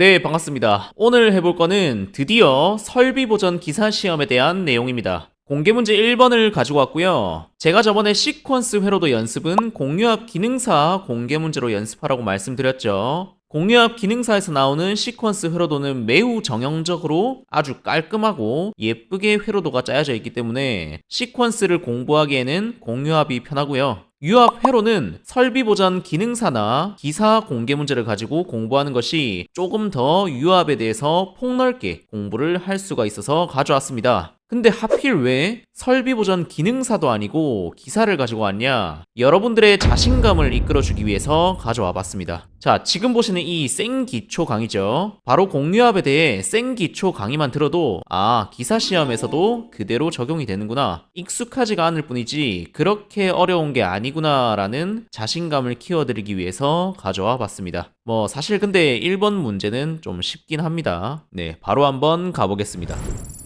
네, 반갑습니다. 오늘 해볼 거는 드디어 설비 보전 기사 시험에 대한 내용입니다. 공개 문제 1번을 가지고 왔고요. 제가 저번에 시퀀스 회로도 연습은 공유합 기능사 공개 문제로 연습하라고 말씀드렸죠. 공유합 기능사에서 나오는 시퀀스 회로도는 매우 정형적으로 아주 깔끔하고 예쁘게 회로도가 짜여져 있기 때문에 시퀀스를 공부하기에는 공유합이 편하고요. 유압 회로는 설비 보전 기능사나 기사 공개 문제를 가지고 공부하는 것이 조금 더 유압에 대해서 폭넓게 공부를 할 수가 있어서 가져왔습니다. 근데 하필 왜 설비 보전 기능사도 아니고 기사를 가지고 왔냐? 여러분들의 자신감을 이끌어주기 위해서 가져와 봤습니다. 자, 지금 보시는 이 생기초 강의죠. 바로 공유압에 대해 생기초 강의만 들어도 아, 기사 시험에서도 그대로 적용이 되는구나. 익숙하지가 않을 뿐이지 그렇게 어려운 게 아니구나라는 자신감을 키워드리기 위해서 가져와 봤습니다. 뭐 사실 근데 1번 문제는 좀 쉽긴 합니다. 네, 바로 한번 가보겠습니다.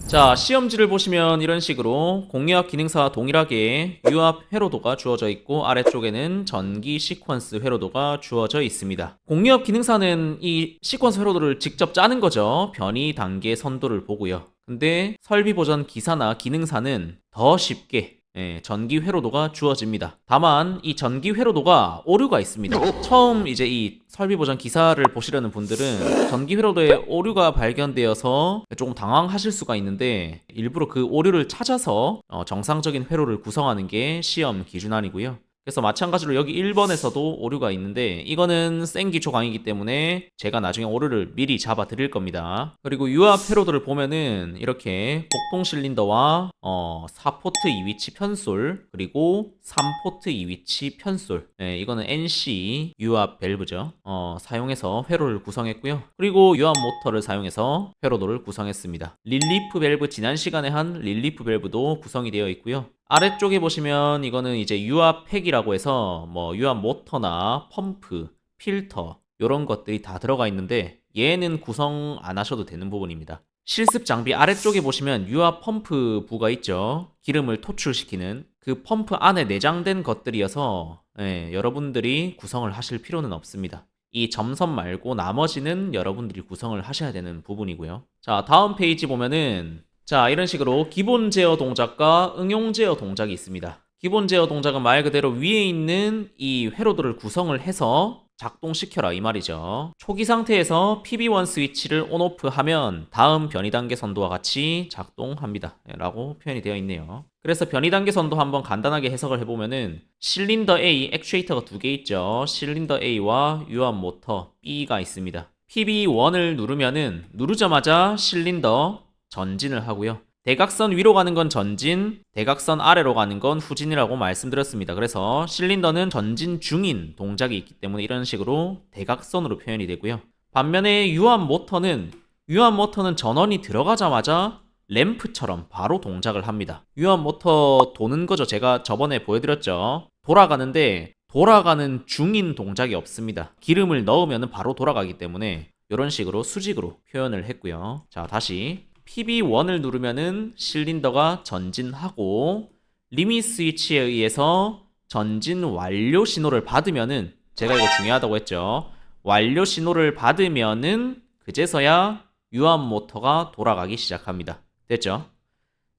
자, 시험지를 보시면 이런 식으로 공유압 기능사와 동일하게 유압 회로도가 주어져 있고 아래쪽에는 전기 시퀀스 회로도가 주어져 있습니다. 공유압 기능사는 이 시퀀스 회로도를 직접 짜는 거죠. 변이 단계 선도를 보고요. 근데 설비 보전 기사나 기능사는 더 쉽게 예, 전기 회로도가 주어집니다. 다만 이 전기 회로도가 오류가 있습니다. 처음 이제 이 설비 보전 기사를 보시려는 분들은 전기 회로도에 오류가 발견되어서 조금 당황하실 수가 있는데 일부러 그 오류를 찾아서 어, 정상적인 회로를 구성하는 게 시험 기준안이고요. 그래서 마찬가지로 여기 1번에서도 오류가 있는데 이거는 생기초 강이기 때문에 제가 나중에 오류를 미리 잡아 드릴 겁니다. 그리고 유압 회로도를 보면은 이렇게 복동 실린더와 어, 4포트 2위치 편솔 그리고 3포트 2위치 편솔 네, 이거는 NC 유압 밸브죠. 어, 사용해서 회로를 구성했고요. 그리고 유압 모터를 사용해서 회로도를 구성했습니다. 릴리프 밸브 지난 시간에 한 릴리프 밸브도 구성이 되어 있고요. 아래쪽에 보시면 이거는 이제 유압 팩이라고 해서 뭐 유압 모터나 펌프, 필터 이런 것들이 다 들어가 있는데 얘는 구성 안 하셔도 되는 부분입니다. 실습 장비 아래쪽에 보시면 유압 펌프 부가 있죠. 기름을 토출시키는 그 펌프 안에 내장된 것들이어서 예, 여러분들이 구성을 하실 필요는 없습니다. 이 점선 말고 나머지는 여러분들이 구성을 하셔야 되는 부분이고요. 자, 다음 페이지 보면은 자, 이런 식으로 기본 제어 동작과 응용 제어 동작이 있습니다. 기본 제어 동작은 말 그대로 위에 있는 이 회로도를 구성을 해서 작동시켜라 이 말이죠. 초기 상태에서 PB1 스위치를 온오프 하면 다음 변이 단계 선도와 같이 작동합니다. 라고 표현이 되어 있네요. 그래서 변이 단계 선도 한번 간단하게 해석을 해보면은 실린더 A 액추에이터가 두 개 있죠. 실린더 A와 유압 모터 B가 있습니다. PB1을 누르면은 누르자마자 실린더 전진을 하고요. 대각선 위로 가는 건 전진, 대각선 아래로 가는 건 후진이라고 말씀드렸습니다. 그래서 실린더는 전진 중인 동작이 있기 때문에 이런 식으로 대각선으로 표현이 되고요. 반면에 유압 모터는 유압 모터는 전원이 들어가자마자 램프처럼 바로 동작을 합니다. 유압 모터 도는 거죠. 제가 저번에 보여드렸죠. 돌아가는데 돌아가는 중인 동작이 없습니다. 기름을 넣으면 바로 돌아가기 때문에 이런 식으로 수직으로 표현을 했고요. 자, 다시 PB1을 누르면은 실린더가 전진하고 리밋 스위치에 의해서 전진 완료 신호를 받으면은 제가 이거 중요하다고 했죠. 완료 신호를 받으면은 그제서야 유압 모터가 돌아가기 시작합니다. 됐죠?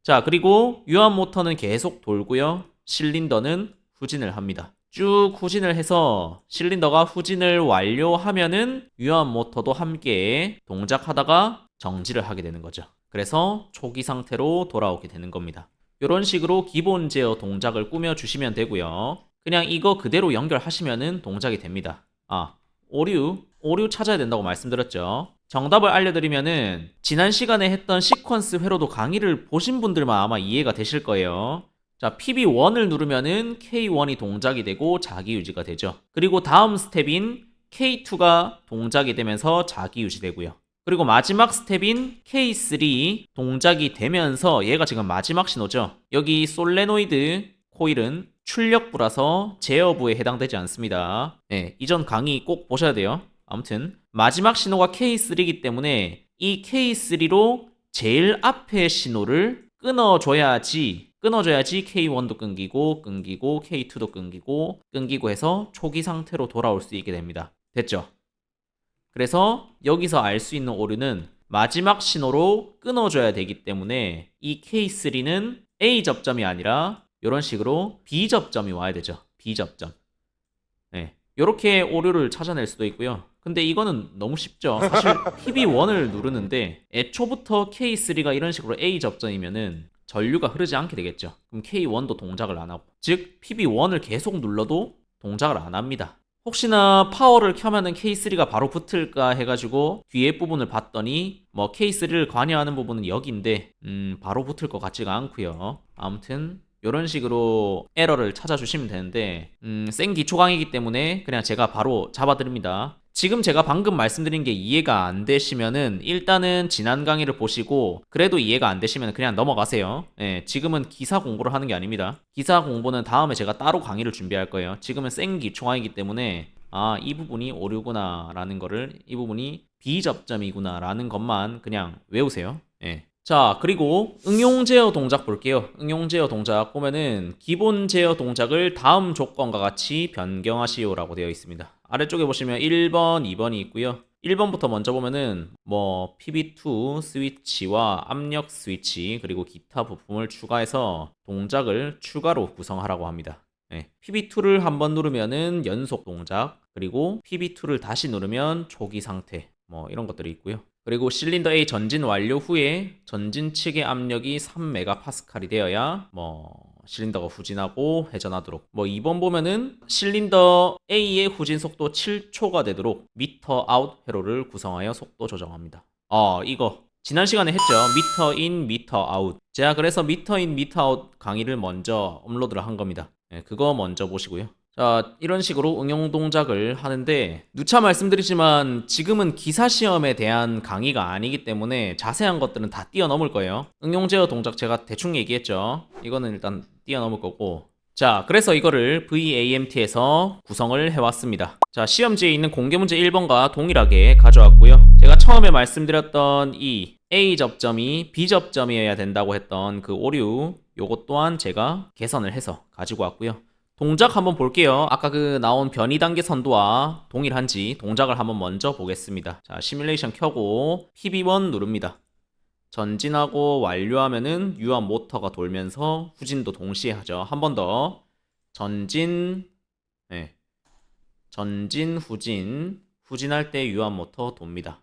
자, 그리고 유압 모터는 계속 돌고요. 실린더는 후진을 합니다. 쭉 후진을 해서 실린더가 후진을 완료하면은 유압 모터도 함께 동작하다가 정지를 하게 되는 거죠. 그래서 초기 상태로 돌아오게 되는 겁니다. 이런 식으로 기본 제어 동작을 꾸며 주시면 되고요. 그냥 이거 그대로 연결하시면은 동작이 됩니다. 아, 오류, 오류 찾아야 된다고 말씀드렸죠. 정답을 알려드리면은 지난 시간에 했던 시퀀스 회로도 강의를 보신 분들만 아마 이해가 되실 거예요. 자, PB1을 누르면은 K1이 동작이 되고 자기 유지가 되죠. 그리고 다음 스텝인 K2가 동작이 되면서 자기 유지되고요. 그리고 마지막 스텝인 K3 동작이 되면서 얘가 지금 마지막 신호죠. 여기 솔레노이드 코일은 출력부라서 제어부에 해당되지 않습니다. 네, 이전 강의 꼭 보셔야 돼요. 아무튼 마지막 신호가 K3이기 때문에 이 K3로 제일 앞에 신호를 끊어줘야지 끊어줘야지 K1도 끊기고 끊기고 K2도 끊기고 끊기고 해서 초기 상태로 돌아올 수 있게 됩니다. 됐죠? 그래서 여기서 알 수 있는 오류는 마지막 신호로 끊어줘야 되기 때문에 이 K3는 A 접점이 아니라 이런 식으로 B 접점이 와야 되죠. B 접점. 네. 이렇게 오류를 찾아낼 수도 있고요. 근데 이거는 너무 쉽죠. 사실 PB1을 누르는데 애초부터 K3가 이런 식으로 A 접점이면은 전류가 흐르지 않게 되겠죠. 그럼 K1도 동작을 안 하고. 즉, PB1을 계속 눌러도 동작을 안 합니다. 혹시나 파워를 켜면은 K3가 바로 붙을까 해가지고 뒤에 부분을 봤더니 뭐 K3를 관여하는 부분은 여기인데 음 바로 붙을 것 같지가 않고요. 아무튼 이런 식으로 에러를 찾아주시면 되는데 음, 생 기초강이기 때문에 그냥 제가 바로 잡아드립니다. 지금 제가 방금 말씀드린 게 이해가 안 되시면은 일단은 지난 강의를 보시고 그래도 이해가 안 되시면 그냥 넘어가세요. 예, 지금은 기사 공부를 하는 게 아닙니다. 기사 공부는 다음에 제가 따로 강의를 준비할 거예요. 지금은 생 기초강이기 때문에 아, 이 부분이 오류구나 라는 거를 이 부분이 비접점이구나 라는 것만 그냥 외우세요. 예. 자, 그리고 응용 제어 동작 볼게요. 응용 제어 동작 보면은 기본 제어 동작을 다음 조건과 같이 변경하시오라고 되어 있습니다. 아래쪽에 보시면 1번, 2번이 있고요. 1번부터 먼저 보면은 뭐 PB2 스위치와 압력 스위치 그리고 기타 부품을 추가해서 동작을 추가로 구성하라고 합니다. 네, PB2를 한번 누르면은 연속 동작, 그리고 PB2를 다시 누르면 초기 상태, 뭐 이런 것들이 있고요. 그리고 실린더 A 전진 완료 후에 전진 측의 압력이 3메가파스칼이 되어야 뭐 실린더가 후진하고 회전하도록 뭐 2번 보면은 실린더 A의 후진 속도 7초가 되도록 미터 아웃 회로를 구성하여 속도 조정합니다. 어 이거 지난 시간에 했죠. 미터 인, 미터 아웃. 제가 그래서 미터 인, 미터 아웃 강의를 먼저 업로드를 한 겁니다. 네, 그거 먼저 보시고요. 자, 이런 식으로 응용 동작을 하는데 누차 말씀드리지만 지금은 기사 시험에 대한 강의가 아니기 때문에 자세한 것들은 다 뛰어넘을 거예요. 응용 제어 동작 제가 대충 얘기했죠. 이거는 일단 뛰어넘을 거고. 자, 그래서 이거를 VAMT에서 구성을 해왔습니다. 자, 시험지에 있는 공개 문제 1번과 동일하게 가져왔고요. 제가 처음에 말씀드렸던 이 A 접점이 B 접점이어야 된다고 했던 그 오류, 요것 또한 제가 개선을 해서 가지고 왔고요. 동작 한번 볼게요. 아까 그 나온 변이 단계 선도와 동일한지 동작을 한번 먼저 보겠습니다. 자, 시뮬레이션 켜고 PB1 누릅니다. 전진하고 완료하면은 유압 모터가 돌면서 후진도 동시에 하죠. 한 번 더. 전진, 네. 전진, 후진. 후진할 때 유압 모터 돕니다.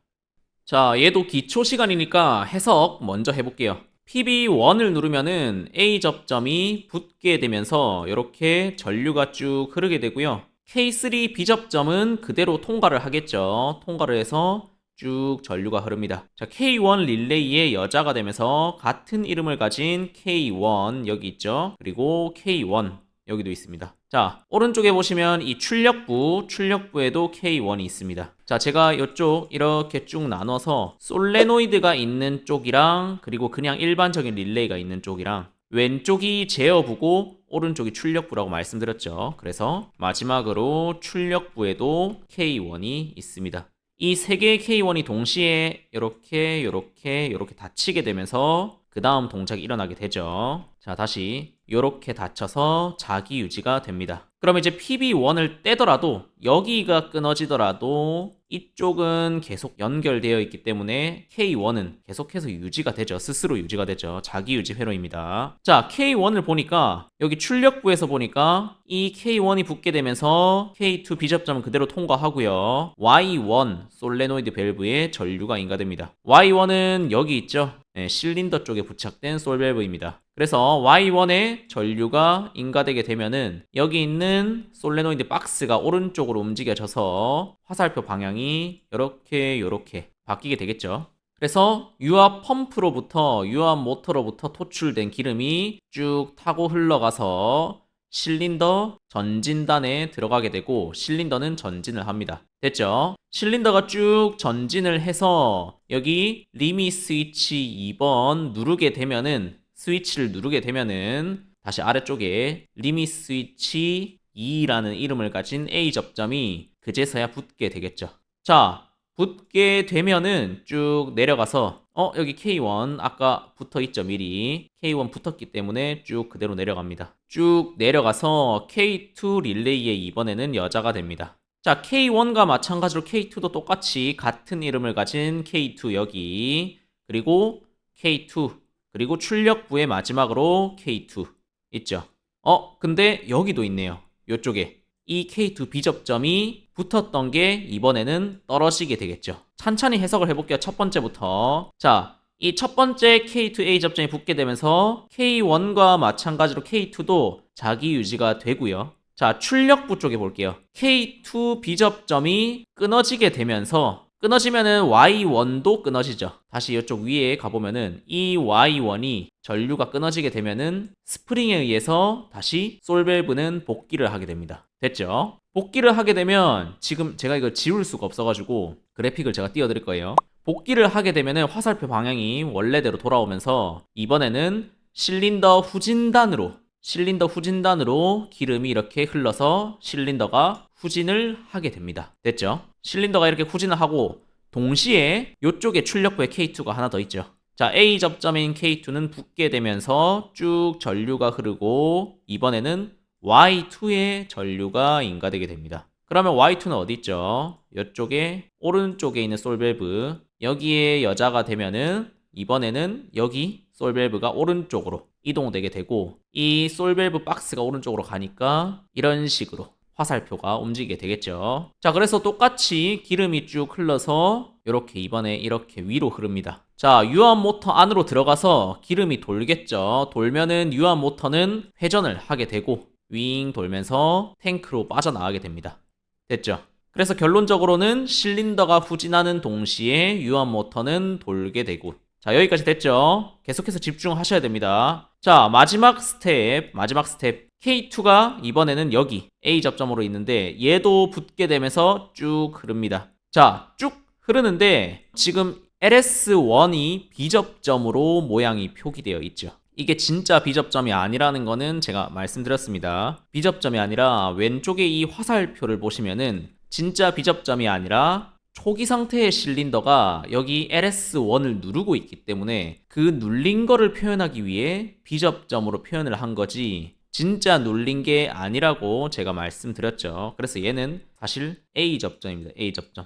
자, 얘도 기초 시간이니까 해석 먼저 해볼게요. PB1을 누르면은 A 접점이 붙게 되면서 이렇게 전류가 쭉 흐르게 되고요. K3 B 접점은 그대로 통과를 하겠죠. 통과를 해서 쭉 전류가 흐릅니다. 자, K1 릴레이의 여자가 되면서 같은 이름을 가진 K1 여기 있죠. 그리고 K1 여기도 있습니다. 자, 오른쪽에 보시면 이 출력부, 출력부에도 K1이 있습니다. 자, 제가 이쪽 이렇게 쭉 나눠서 솔레노이드가 있는 쪽이랑 그리고 그냥 일반적인 릴레이가 있는 쪽이랑 왼쪽이 제어부고 오른쪽이 출력부라고 말씀드렸죠. 그래서 마지막으로 출력부에도 K1이 있습니다. 이 세 개의 K1이 동시에 이렇게 이렇게 이렇게 닫히게 되면서 그 다음 동작이 일어나게 되죠. 자, 다시 이렇게 닫혀서 자기 유지가 됩니다. 그럼 이제 PB1을 떼더라도 여기가 끊어지더라도 이쪽은 계속 연결되어 있기 때문에 K1은 계속해서 유지가 되죠. 스스로 유지가 되죠. 자기 유지 회로입니다. 자, K1을 보니까 여기 출력부에서 보니까 이 K1이 붙게 되면서 K2 비접점은 그대로 통과하고요. Y1 솔레노이드 밸브에 전류가 인가됩니다. Y1은 여기 있죠. 네, 실린더 쪽에 부착된 솔밸브입니다. 그래서 Y1에 전류가 인가되게 되면은 여기 있는 솔레노이드 박스가 오른쪽으로 움직여져서 화살표 방향이 이렇게 이렇게 바뀌게 되겠죠. 그래서 유압 펌프로부터 유압 모터로부터 토출된 기름이 쭉 타고 흘러가서 실린더 전진단에 들어가게 되고 실린더는 전진을 합니다. 됐죠? 실린더가 쭉 전진을 해서 여기 리미 스위치 2번 누르게 되면은 스위치를 누르게 되면은 다시 아래쪽에 리미 스위치 2라는 이름을 가진 A 접점이 그제서야 붙게 되겠죠. 자, 붙게 되면은 쭉 내려가서 어 여기 K1 아까 붙어 있죠 미리. K1 붙었기 때문에 쭉 그대로 내려갑니다. 쭉 내려가서 K2 릴레이의 이번에는 여자가 됩니다. 자, K1과 마찬가지로 K2도 똑같이 같은 이름을 가진 K2 여기, 그리고 K2, 그리고 출력부의 마지막으로 K2 있죠. 어, 근데 여기도 있네요. 요쪽에. 이 K2 비접점이 붙었던 게 이번에는 떨어지게 되겠죠. 찬찬히 해석을 해볼게요. 첫 번째부터. 자, 이 첫 번째 K2A 접점이 붙게 되면서 K1과 마찬가지로 K2도 자기 유지가 되고요. 자, 출력부 쪽에 볼게요. K2 비접점이 끊어지게 되면서 끊어지면은 Y1도 끊어지죠. 다시 이쪽 위에 가보면은 이 Y1이 전류가 끊어지게 되면은 스프링에 의해서 다시 솔밸브는 복귀를 하게 됩니다. 됐죠? 복귀를 하게 되면 지금 제가 이걸 지울 수가 없어가지고 그래픽을 제가 띄워드릴 거예요. 복귀를 하게 되면은 화살표 방향이 원래대로 돌아오면서 이번에는 실린더 후진단으로 실린더 후진단으로 기름이 이렇게 흘러서 실린더가 후진을 하게 됩니다. 됐죠? 실린더가 이렇게 후진을 하고 동시에 이쪽에 출력부에 K2가 하나 더 있죠. 자, A 접점인 K2는 붙게 되면서 쭉 전류가 흐르고 이번에는 Y2에 전류가 인가되게 됩니다. 그러면 Y2는 어디 있죠? 이쪽에 오른쪽에 있는 솔밸브 여기에 여자가 되면은 이번에는 여기 솔밸브가 오른쪽으로 이동되게 되고 이 솔밸브 박스가 오른쪽으로 가니까 이런 식으로 화살표가 움직이게 되겠죠. 자, 그래서 똑같이 기름이 쭉 흘러서 이렇게 이번에 이렇게 위로 흐릅니다. 자, 유압 모터 안으로 들어가서 기름이 돌겠죠. 돌면은 유압 모터는 회전을 하게 되고 윙 돌면서 탱크로 빠져나가게 됩니다. 됐죠? 그래서 결론적으로는 실린더가 후진하는 동시에 유압 모터는 돌게 되고 자, 여기까지 됐죠? 계속해서 집중하셔야 됩니다. 자, 마지막 스텝, 마지막 스텝. K2가 이번에는 여기 A 접점으로 있는데 얘도 붙게 되면서 쭉 흐릅니다. 자, 쭉 흐르는데 지금 LS1이 B접점으로 모양이 표기되어 있죠. 이게 진짜 B접점이 아니라는 거는 제가 말씀드렸습니다. B접점이 아니라 왼쪽에 이 화살표를 보시면은 진짜 B접점이 아니라 초기 상태의 실린더가 여기 LS1을 누르고 있기 때문에 그 눌린 거를 표현하기 위해 B접점으로 표현을 한 거지 진짜 눌린 게 아니라고 제가 말씀드렸죠. 그래서 얘는 사실 A 접점입니다. A 접점.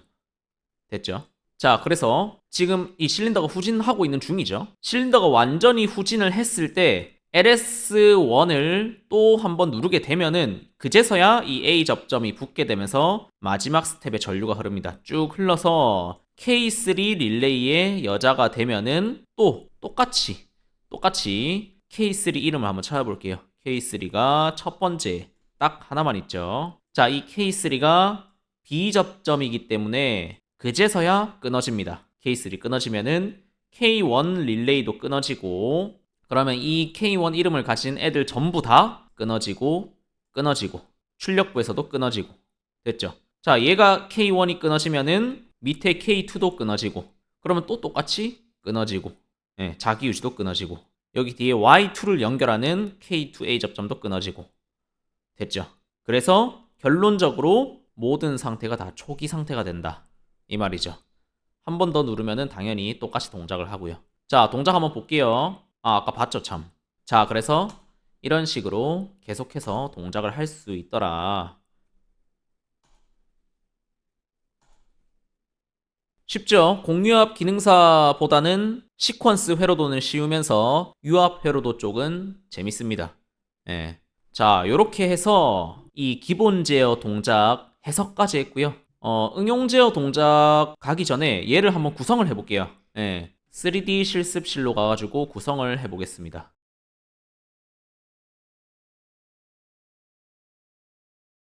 됐죠? 자, 그래서 지금 이 실린더가 후진하고 있는 중이죠. 실린더가 완전히 후진을 했을 때 LS1을 또 한번 누르게 되면은 그제서야 이 A 접점이 붙게 되면서 마지막 스텝에 전류가 흐릅니다. 쭉 흘러서 K3 릴레이의 여자가 되면은 또 똑같이 똑같이 K3 이름을 한번 찾아볼게요. K3가 첫 번째 딱 하나만 있죠. 자, 이 K3가 B 접점이기 때문에 그제서야 끊어집니다. K3 끊어지면은 K1 릴레이도 끊어지고 그러면 이 K1 이름을 가진 애들 전부 다 끊어지고 끊어지고 출력부에서도 끊어지고 됐죠? 자, 얘가 K1이 끊어지면은 밑에 K2도 끊어지고 그러면 또 똑같이 끊어지고 예, 자기 유지도 끊어지고 여기 뒤에 Y2를 연결하는 K2A 접점도 끊어지고 됐죠? 그래서 결론적으로 모든 상태가 다 초기 상태가 된다 이 말이죠. 한 번 더 누르면은 당연히 똑같이 동작을 하고요. 자, 동작 한번 볼게요. 아, 아까 봤죠, 참. 자, 그래서 이런 식으로 계속해서 동작을 할 수 있더라. 쉽죠? 공유압 기능사보다는 시퀀스 회로도는 쉬우면서 유압 회로도 쪽은 재밌습니다. 예. 자, 요렇게 해서 이 기본 제어 동작 해석까지 했고요. 어, 응용 제어 동작 가기 전에 얘를 한번 구성을 해볼게요. 예. 3D 실습실로 가가지고 구성을 해보겠습니다.